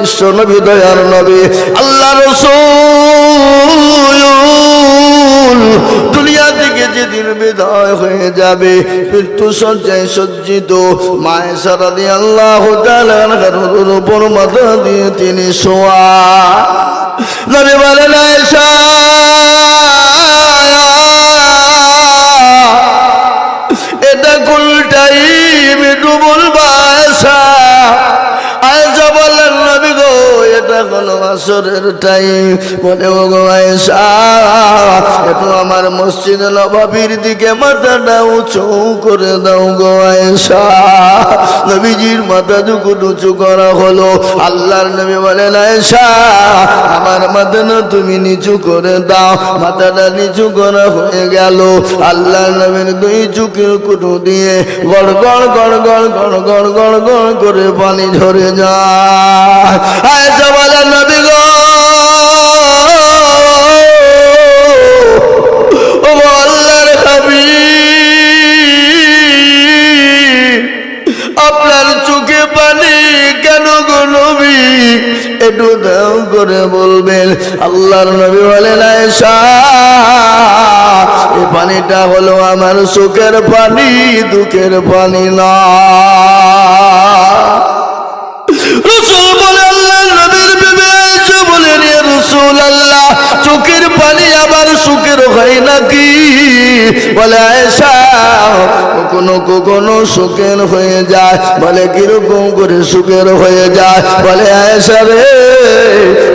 বিশ্ব নবী, দয়ার নবী, আল্লাহ রসুল। দুনিয়া থেকে যেদিন বিদায় হয়ে যাবে, মৃত্যু সজ্জায় সজ্জিত। মায়ের সারা দিয়ে আল্লাহ উপর মাথা দিয়ে তিনি শোয়া। নবী বলেন, আয়েশা আসরের টাইম বলে ও একটু আমার মসজিদ নবাবির দিকে মাথাটা উঁচু করে দাও গো নবীজির মাথা দুকু উঁচু করা হলো। আল্লাহর নবী বলেন আয়সা আমার মাথা না তুমি নিচু করে দাও। মাথাটা নিচু করা হয়ে গেল। আল্লাহ নবীর দুই চুকের কুটু দিয়ে গড় গড় গড় গড় গড় গড় গড় গড় করে পানি ঝরে যায়। আয়সা বলেন, নবী করে বলবেন, আল্লাহর নবী বলেন, আয়েশা এই পানিটা হলো আমার চোখের পানি, দুঃখের পানি না। চোখের পানি আবার সুখের হয় নাকি? বলে কখনো কখনো সুখের হয়ে যায়। বলে, কীরকম করে সুখের হয়ে যায়? বলে আয়েশা রে,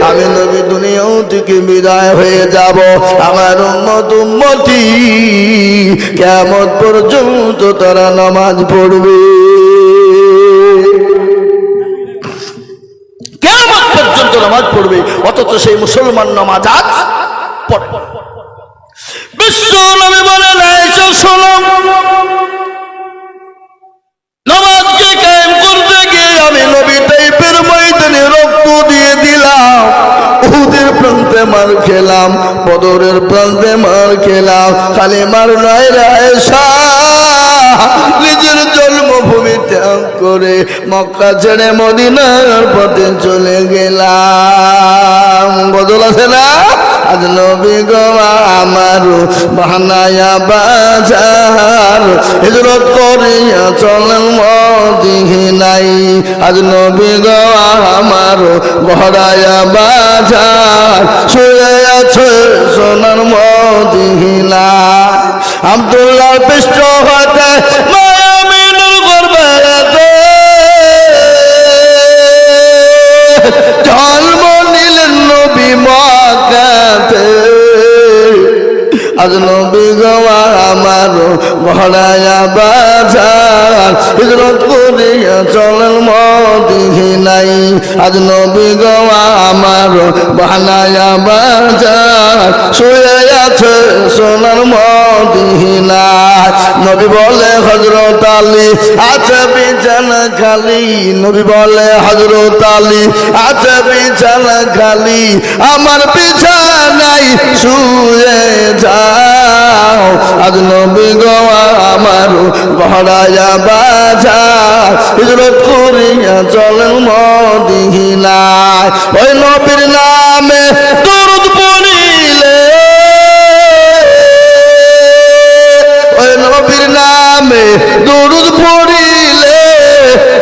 আমি নবী দুনিয়াও থেকে বিদায় হয়ে যাব। আমার উম্মত উম্মতি কেমন পর্যন্ত তারা নামাজ পড়বে। কেমন পর্যন্ত নামাজ পড়বে, অথচ সেই মুসলমান নামাজ আজ পড়ে বিশ্ব নবী বলেন এসব শোনো। নামাজকে কায়েম করতে গিয়ে আমি নবী টাইপের ময়দানে রক্ত দিয়ে দিলাম। উহুদের প্রান্তে মার খেলাম, বদরের প্রান্তে মার খেলাম। খালি মার নয় রায়সা নিজের জন্মভূমি ত্যাগ করে মক্কা ছেড়ে মদিনার পথে চলে গেলাম। বদল আছে না? আজ নবী গো আমার বাহানায়া বাজার। হিজরত করিয়া চলেন নাই আজ নবী গো আমার বহরায়া বাজার। শুয়ে আছে সোনার মদিহিনা আব্দুল্লাহ পৃষ্ঠ হতে আজ নবী আমার ভরায়া বাজার। হিজরত করিয়া চলেন নাই আজ নবী গওয়া আমার বানায়া বাজার। শুয়ে আছে সোনার মদিনা নবী বলে হজরত আলী আছে বিছানা খালি। নবী বলে হজরত আলী আছে বিছানা খালি। আমার বিছানাই শুয়ে যাও। আজ নবী গো আমার ঘরায়া বাজার হিজরত করিয়া চলেন মদিনায়। ওই নবীর নামে দরুদ নামে দরুদ পড়িলে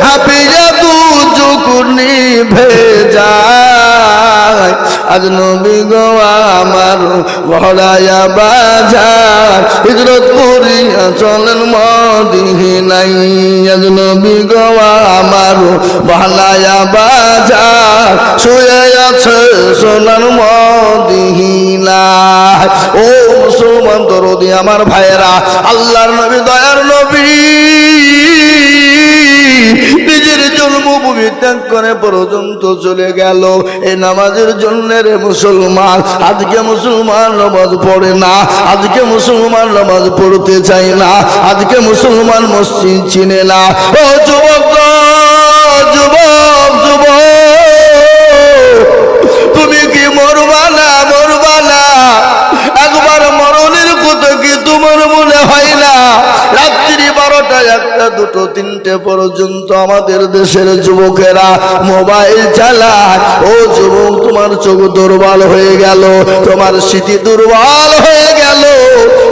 হাফিজা দু চুকুনি ভেজায় আজ নবী গো আমার ভরায়া বাজার হিজরত করিয়া চলেন মদিহি নাই আজ নবী গো আমার ভালায়া বাজার শুয়ে আছে সোনার মদিহিনা ও মুসলমান দরদি আমার ভাইয়েরা, আল্লাহর নবী, দয়ার নবী। করে পর্যন্ত চলে গেল। এই নামাজের জন্য রে মুসলমান, আজকে মুসলমান নামাজ পড়ে না, আজকে মুসলমান নামাজ পড়তে চায় না, আজকে মুসলমান মসজিদ চিনে না। ও যুবক দুটো, তিনটে পর্যন্ত আমাদের দেশের যুবকেরা মোবাইল চালায়। ও যুবক, তোমার চোখ দুর্বল হয়ে গেল, তোমার স্মৃতি দুর্বল হয়ে গেল,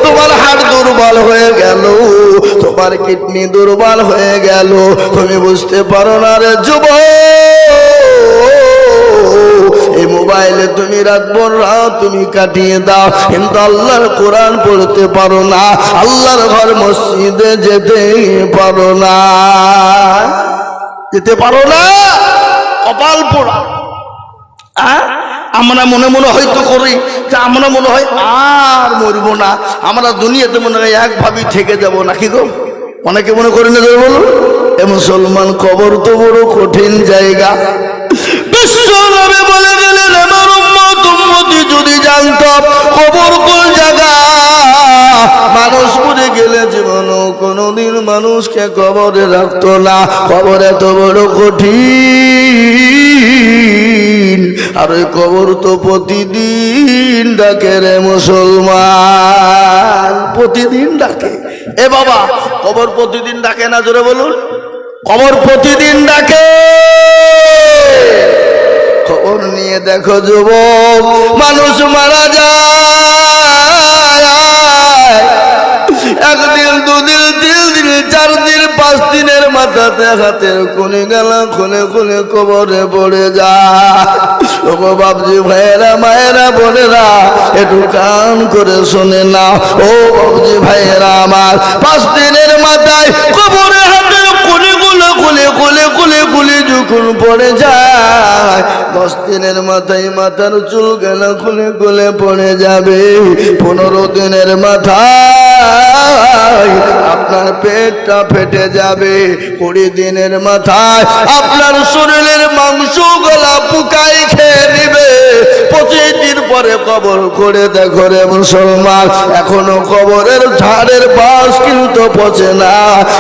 তোমার হাড় দুর্বল হয়ে গেল, তোমার কিডনি দুর্বল হয়ে গেল। তুমি বুঝতে পারো না রে যুবক এই মোবাইলে তুমি ভর রাত তুমি কাটিয়ে দাও। কিন্তু আল্লাহর কোরআন পড়তে পারো না, আল্লাহর ঘর মসজিদে যেতে পারো না। যেতে পারো না? কপাল পোড়া? আমরা মনে মনে হয়তো করি যে আমরা মনে হয় আর মরব না। আমরা দুনিয়াতে মনে হয় একভাবেই থেকে যাব নাকি গো? অনেকে মনে করি না বলুন, এ মুসলমান কবর তো বড় কঠিন জায়গা। বিশ্ব বলে গেলেন, আমার উম্মত যদি জানত কবর কোন জায়গা। মানুষ মরে গেলে জীবনও কোনোদিন মানুষকে কবরে রাখতো না। কবর এত বড় কঠিন। আর ওই কবর তো প্রতিদিন ডাকে রে মুসলমান। প্রতিদিন ডাকে। এ বাবা, কবর প্রতিদিন ডাকে না, জোরে বলুন। কবর প্রতিদিন ডাকে। খবর নিয়ে দেখো যুবক, মানুষ মারা যায়। একদিন, দুদিন, তিন দিন, চার দিন, পাঁচ দিনের মাথাতে হাতের কোনে গেলা খুলে খুলে কবরে পড়ে যা বাবজি ভাইয়েরা, মায়েরা, বোনেরা, একটু কান করে শোনে না ও বাবজি ভাইয়েরা আমার, পাঁচ দিনের মাথায় কবরে হাতে কোনে গুলো খুলে খুলে খুলে খুলে যখন পড়ে যায় দশ দিনের মাথায় মাথার চুল গেল খুলে খুলে পড়ে যাবে। পনেরো দিনের মাথায় আপনার পেটটা ফেটে যাবে। কুড়ি দিনের মাথায় আপনার শরীরের মাংস গলা পুকাই খেয়ে পঁচিশ দিন পরে কবর করে দেখো রে মুসলমান, এখনও কবরের ঝাড়ের বাস কিন্তু পচে না।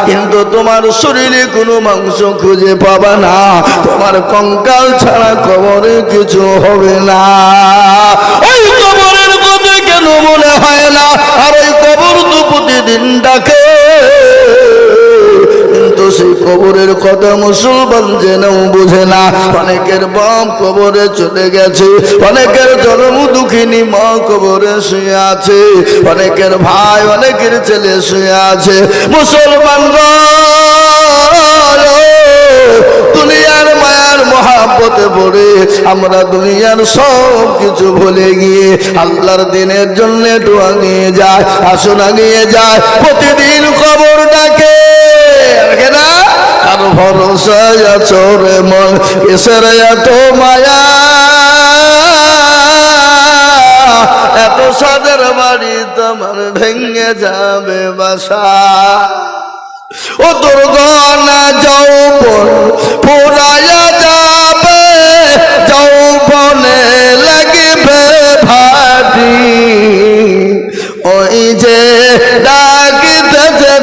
কিন্তু তোমার শরীরে কোনো মাংস খুঁজে পাবা না। তোমার কঙ্কাল ছাড়া কবরে কিছু হবে না। ওই কবরের কথা কেন মনে হয় না? আর ওই কবর তো প্রতিদিন ডাকে। কবরের কথা মুসলমান জেনেও বোঝে না। অনেকের বাপ কবরে চলে গেছে, অনেকের জন্ম দুঃখিনী মা কবরে শুয়ে আছে, অনেকের ভাই, অনেকের ছেলে শুয়ে আছে। মুসলমান দুনিয়ার মায়ার মহাব্বতে পড়ে, আমরা দুনিয়ার সব কিছু ভুলে গিয়ে আল্লাহর দিনের জন্য একটু আগিয়ে যায়, আসুন আগিয়ে যায়, প্রতিদিন খবর ডাকে আর ভরসা আছো মন কিসের এত মায়া। এত সাদের বাড়ি তোমার ভেঙে যাবে বাসা। ও দুর্গনা যাও পুরায়া যাবে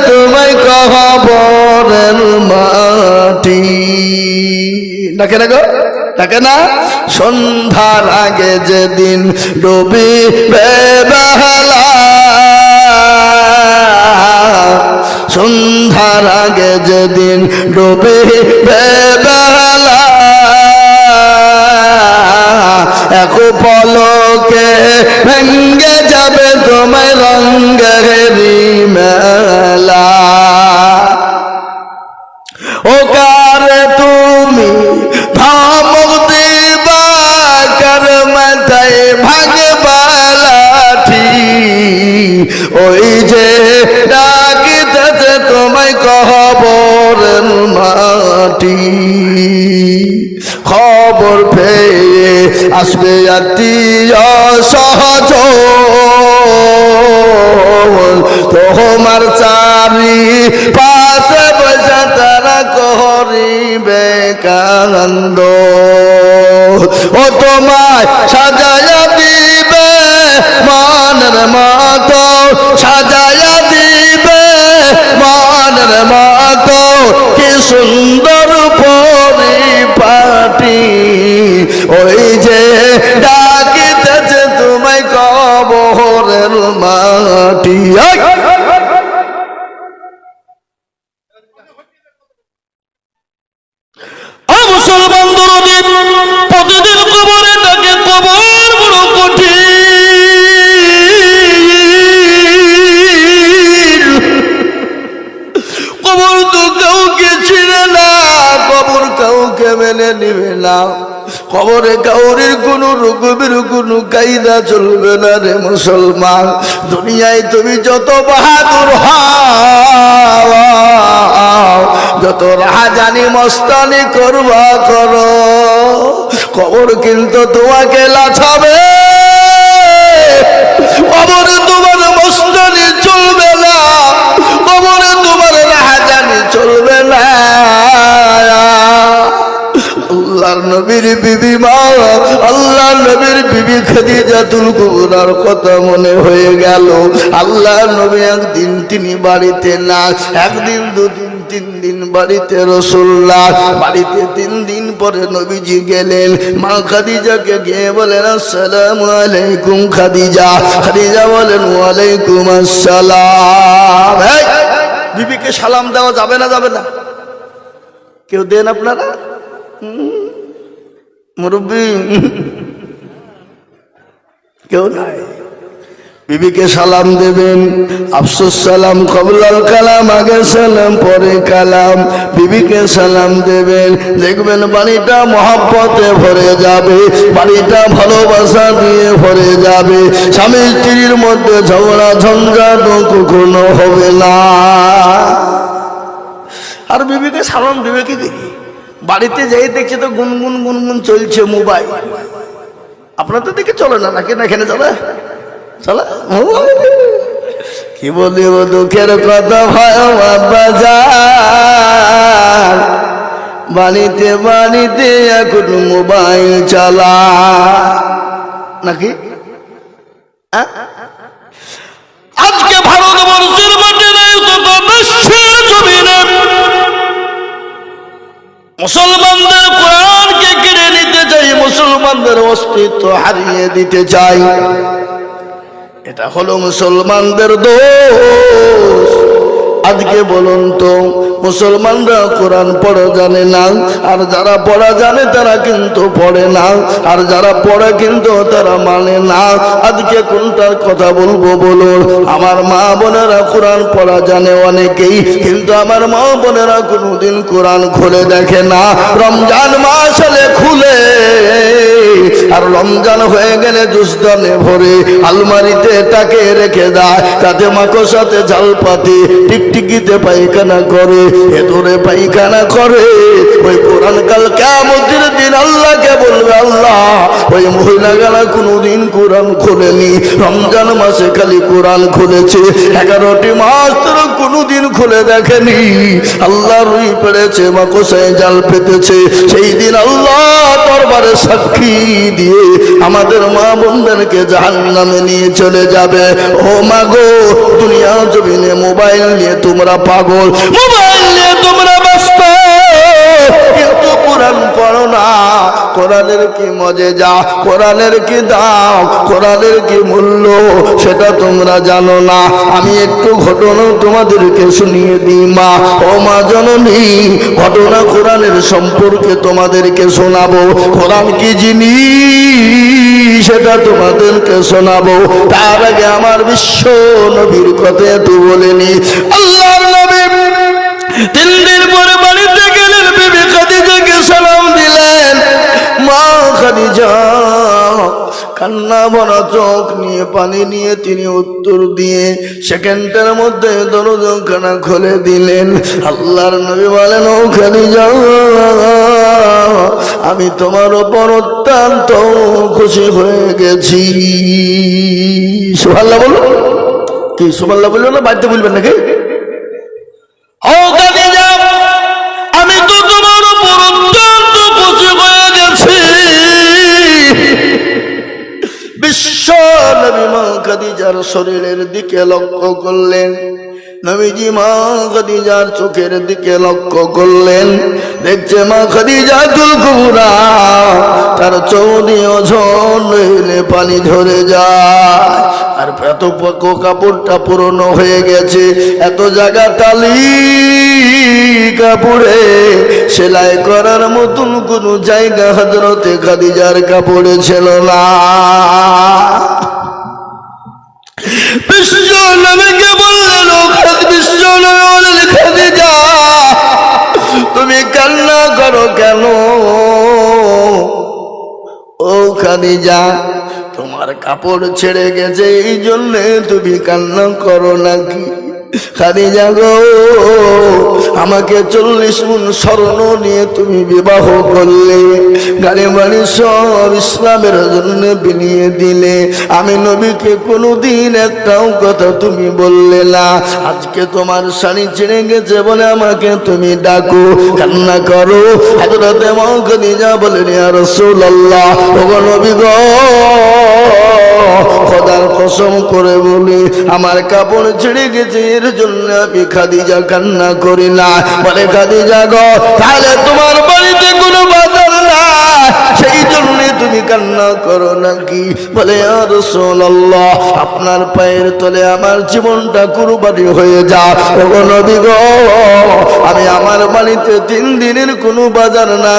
তোমায় কহবরের মাটি। ডাকে না গো, ডাকে না। সন্ধ্যার আগে যেদিন ডুবি সন্ধ্যার আগে যেদিন ডুবি বেলা এক পলকে ভেঙ্গে যাবে তোমায় রঙ্গেরি মেলা ও কারে তুমি ধমক দিবা, কার মাথায় ভাগবালাঠি ওই যে ডাকিতেছে তোমায় কহবরের মাটি। আসবে সহজ তোমার চারি পাশে বসে তারা করিবে কানন্দ ও তোমায় সাজায়া দিবে মানের মতো সাজায়া দিবে মানের মতো। কি সুন্দর কায়দা চলবে না রে মুসলমান। দুনিয়ায় তুমি যত বাহাদুর হও যত রাহাজানি মস্তানি করবা করো, কবর কিন্তু তোমাকে লাছাবে কবর তোমার মস্তানি চলবে আল্লাহর নবীর বিবি মা, আল্লাহর নবীর বিবি খাদিজাতুল কুবরার কথা মনে হয়ে গেল। আল্লাহর নবী একদিন তিনি বাড়িতে না, একদিন, দুদিন, তিন দিন বাড়িতে রসুল্লাহ বাড়িতে তিন দিন পরে নবীজি গেলেন। মা খাদিজাকে গিয়ে বলেন, আসসালামু আলাইকুম খাদিজা। খাদিজা বলেন, ওয়ালাইকুম আসসালাম। বিবিকে সালাম দেওয়া যাবে না যাবে না। কেউ দেন আপনারা? মুরব্বী। কেউ নাই। বিবিকে সালাম দেবেন, আফসোস সালাম, কবলাল কালাম, আগে সালাম, পরে কালাম। বিবিকে সালাম দেবেন, দেখবেন বাড়িটা মহাব্বতে ভরে যাবে বাড়িটা ভালোবাসা দিয়ে ভরে যাবে। স্বামী স্ত্রীর মধ্যে ঝগড়া ঝঞ্ঝাট কখনো হবে না। আর বিবিকে সালাম দেবে কি দেখি? বাড়িতে যেই দেখছে তো গুনগুন গুনগুন চলছে মোবাইল। আপনার তো দেখে চলে না, নাকি না এখানে চলে? চলে। কি বলি ও দুঃখের কথা ভয় বাড়িতে বাড়িতে এখন মোবাইল চালা। নাকি? আহ? আজকে মুসলমানদের কোরআনকে কেড়ে নিতে চাই মুসলমানদের অস্তিত্ব হারিয়ে দিতে চাই এটা হলো মুসলমানদের দোষ। আজকে বলুন তো, মুসলমানরা কোরআন পড়া জানে না, আর যারা পড়া জানে তারা কিন্তু পড়ে না, আর যারা পড়ে কিন্তু তারা মানে না। আজকে কোনটার কথা বলব বলুন? আমার মা বোনেরা কোরআন পড়া জানে অনেকেই, কিন্তু আমার মা বোনেরা কোনোদিন কোরআন খুলে দেখে না। রমজান মাস আর রমজান হয়ে গেলে জুসদানে ভরে আলমারিতে তাকে রেখে দেয়। তাতে মাকসাতে ঝাল পাতে টিকটিকিতে পায়খানা করে, ভেতরে পায়খানা করে। ওই কোরআন কাল কেমতির দিন আল্লাহকে বলবে, আল্লাহ, ওই মহিলাগালা কোনোদিন কোরআন খোলেনি। রমজান মাসে খালি কোরআন খুলেছে। এগারোটি মাস তোর কোনোদিন খুলে দেখেনি। আল্লাহ রুই পেড়েছে, মাকসায় জাল পেতেছে সেই দিন আল্লাহ দরবারে সাক্ষী দিয়ে আমাদের মা বোনদেরকে জাহান নামে নিয়ে চলে যাবে। ও মা গো দুনিয়া জমিনে মোবাইল নিয়ে তোমরা পাগল। মোবাইল নিয়ে তোমরা ব্যস্ত কোরআন পড়ো না। কোরআনের কি মজে যা কোরআনের কি দাম? কোরআনের কি মূল্য? সেটা তোমরা জানো না। আমি একটু ঘটনা তোমাদেরকে শুনিয়ে দিই, মা। ও মা জননী, ঘটনা কোরআনের সম্পর্কে তোমাদেরকে শোনাবো। কোরআন কি জিনিস? সেটা তোমাদেরকে শোনাবো। তার আগে আমার বিশ্ব নবীর কথা একটু বলেনি। আল্লাহর নবী তিন দিন পরে বাড়িতে খাদিজা কান্না ভরা চোখ নিয়ে, পানি নিয়ে তিনি উত্তর দিয়ে সেকেন্ডের মধ্যে দরজাখানা খুলে দিলেন। আল্লাহর নবী বলেন ও খাদিজা আমি তোমার ওপর অত্যন্ত খুশি হয়ে গেছি। সুভাল্লা বলো কি সুভাল্লা বলল না? বাড়িতে বলবেন নাকি? খাদিজার শরীরের দিকে লক্ষ্য করলেন। নবীজি মা খাদিজার চোখের দিকে লক্ষ্য করলেন। দেখছে মা খাদিজা কুলকুরা তার চৌদি ওজন নইলে পানি ধরে যায়। আর এত কাপড়টা পুরনো হয়ে গেছে, এত জায়গা টালি কাপড়ে। সেলাই করার মতন কোন জায়গা হজরতে খাদিজার কাপড়ে ছিল না। বিশ্ব নবীকে বললেন বিশ্ব নবী বললেন তুমি কান্না করো কেন? ও খাদিজা, তোমার কাপড় ছেড়ে গেছে, এই জন্যে তুমি কান্না করো নাকি? খাদিজা গো, আমাকে চল্লিশ গুণ স্বর্ণ নিয়ে তুমি বিবাহ করলে। গাড়ি বাড়ি সব ইসলামের জন্য বিনিয়ে দিলে। আমি নবীকে কোনোদিন একটাও কথা তুমি বললে না। আজকে তোমার শাড়ি ছিঁড়ে গেছে বলে আমাকে তুমি ডাকো। কান্না করো হাজরাতে মা বলেন আর রসুল্লাহ ওগো নবী গো, খোদার কসম করে বলি, আমার কাপড় ছিঁড়ে গেছে, এর জন্য আমি খাদিজা কান্না করি না। বলে খাদিজা গো তাহলে তোমার বাড়িতে কোনো তুমি কান্না করো নাকি? বলে আর সোনাল্লাহ আপনার পায়ের তলে আমার জীবনটা কুরবানি হয়ে যা। ওগো নবী গো, আমি আমার বাড়িতে তিন দিনের কোনো বাজার না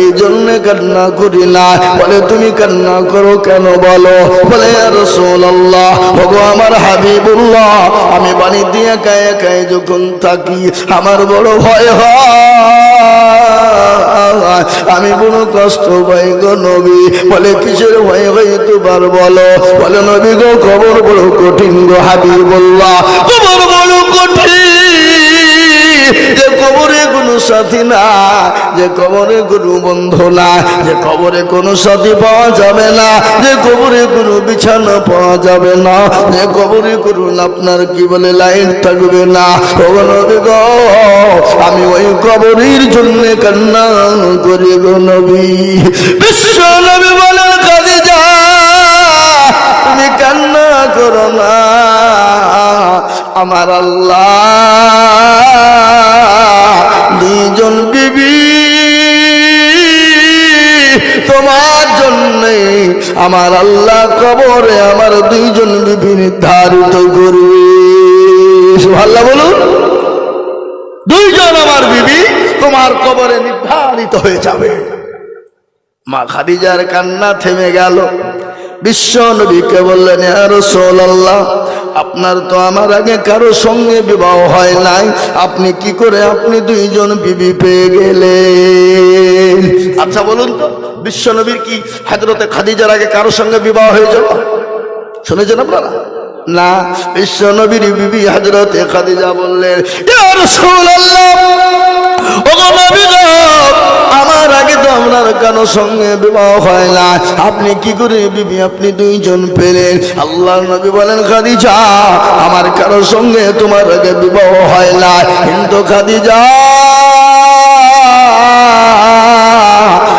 এই জন্য কান্না করি না। বলে, তুমি কান্না করো কেন বলো? বলে আর সোনাল্লাহ ওগো আমার হাবিবুল্লাহ, আমি বাড়িতে একা একাই যখন থাকি, আমার বড় ভয় হয়। আমি কোনো কষ্ট পাই গো নবী। বলে, কিসের ভয় হয়ে তোমার বলো? বলে, নবী গো, খবর বড় কঠিন গো হাবি বললা খবর বড় কঠিন কবরে কোনো সাথী না, যে কবরে কোনো বন্ধু না, যে কবরে কোনো সাথী পাওয়া যাবে না, যে কবরে কোনো বিছানা পাওয়া যাবে না, যে কবরে কোনো আপনার কি বলে লাইন থাকবে না। আমি ওই কবরের জন্য কান্না করি গো নবী। বিশ্ব নবী বলেন কাজে যা তুমি কান্না করো না। আমার আল্লাহ দুইজন বিবি, তোমার জন্য আমার আল্লাহ কবরে আমার দুইজন বিবি নির্ধারিত করবে আল্লাহ বলুন। দুইজন আমার বিবি তোমার কবরে নির্ধারিত হয়ে যাবে। মা খাদিজার কান্না থেমে গেল। বিশ্ব নবীকে বললেন আর আল্লাহ আপনার তো আমার আগে কারও সঙ্গে বিবাহ হয় নাই। আপনি কি করে আপনি দুইজন বিবি পেয়ে গেলেন? আচ্ছা বলুন তো, বিশ্ব নবীর কি হাজরতে খাদিজার আগে কারও সঙ্গে বিবাহ হয়ে যাব শুনেছেন আপনারা? না, বিশ্ব নবীর বিবি হাজরতে খাদিজা বললেন আমার আগে তো আপনার কারও সঙ্গে বিবাহ হয় না। আপনি কি করে বিবি? আপনি দুইজন পেলেন। আল্লাহ নবী বলেন, খাদিজা, আমার কারও সঙ্গে তোমার আগে বিবাহ হয় না। কিন্তু খাদিজা,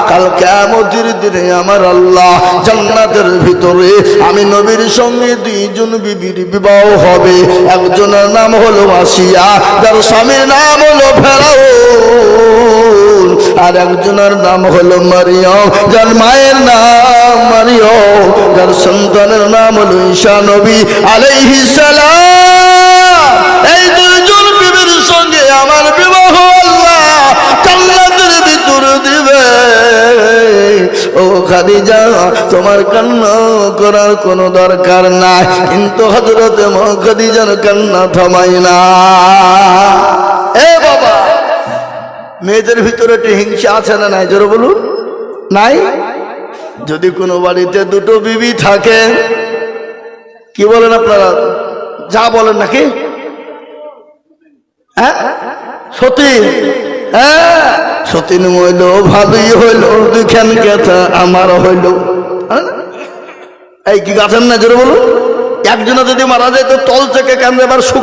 কাল কেমতির দিনে আমার আল্লাহ জান্নাতের ভিতরে আমি নবীর সঙ্গে দুইজন বিবির বিবাহ হবে। একজনের নাম হলো আসিয়া যার স্বামীর নাম হলো ফেরাও আর একজনের নাম হলো মারিয়ম, যার মায়ের নাম মারিয়ম, যার সন্তানের নাম হলো ঈশা নবী আলাইহিস সালাম। এই দুইজন বিবির সঙ্গে আমার বিবাহ আল্লাহ জান্নাতের ভিতরে দিবে। ও খাদিজা, তোমার কান্না করার কোনো দরকার নাই, কিন্তু হজরতে খাদিজার কান্না থামাই না। এ বাবা মেয়েদের ভিতরে একটু হিংসা আছে না নাই? জোরে বলুন। নাই? যদি কোনো বাড়িতে দুটো বিবি থাকে, কি বলেন আপনারা? যা বলেন নাকি? হ্যাঁ? সতীন হ্যাঁ? সতীন হইল, ভালোই হইল দুখান কথা আমার হইল। হ্যাঁ? এই কি গাছেন না জোরে বলুন। একজনে যদি মারা যায়, তো তল থেকে কান্দে আবার শুকে